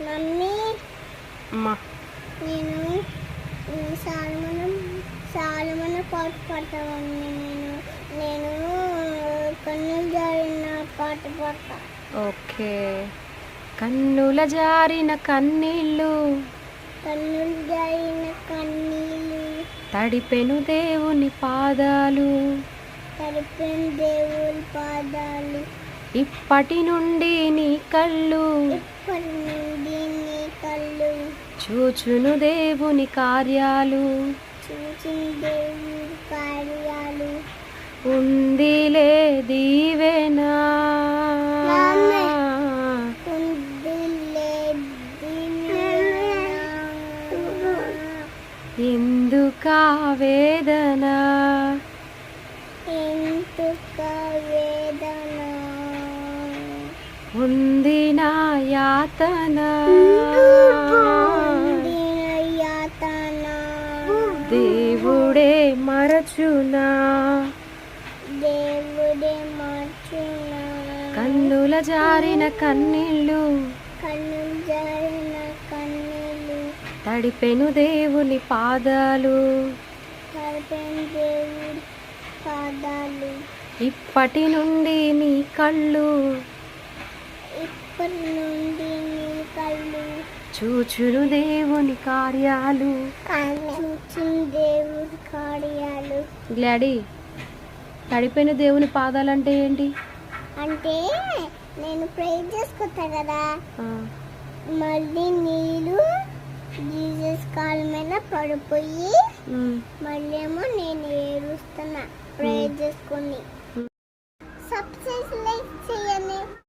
Mummy అమ్మా. నేను సాల్మనం సాల్మన పాట పాడతా మమ్మీ నేను. నేను కన్నులు జారిన పాట పాడతా. ఓకే. కన్నుల జారిన కన్నీళ్ళు. కన్నులు జారిన కన్నీళ్ళు. తడిపెను దేవుని పాదాలు. తడిపిన దేవుని పాదాలు. ఇప్పటి నుండి నీ కళ్ళు చూచును దేవుని కార్యాలు. కార్యాలు. ఉందిలే దీవెనా. నాన్నే. కుందిలే ఎందుకా వేదన ఎందుక వేదన. ఉంది నా యాతన. దేవుడే మరచునా. దేవుడే మార్చున. కన్నుల జారిన కన్నీళ్ళు. కన్ను జారిన కన్నీళ్ళు. తడిపెను దేవుని పాదాలు. తడిపిన దేవుడి పాదాలు. ఇప్పటి నుండి నీ కళ్ళు ఇప్పటి నుండి కళ్ళు చూచును దేవుని కార్యాలు. చూచిన దేవుడి కార్యాలు. గ్లాడీ తడిపోయిన దేవుని పాదాలు అంటే ఏంటి? అంటే నేను ప్రే చేసుకుంటా కదా. మళ్ళీ నీళ్ళు జీసస్ కాళ్ళ మీద పడిపోయి మళ్ళీ ఏమో నేను ఏడుస్తున్నా. ప్రే చేసుకొని.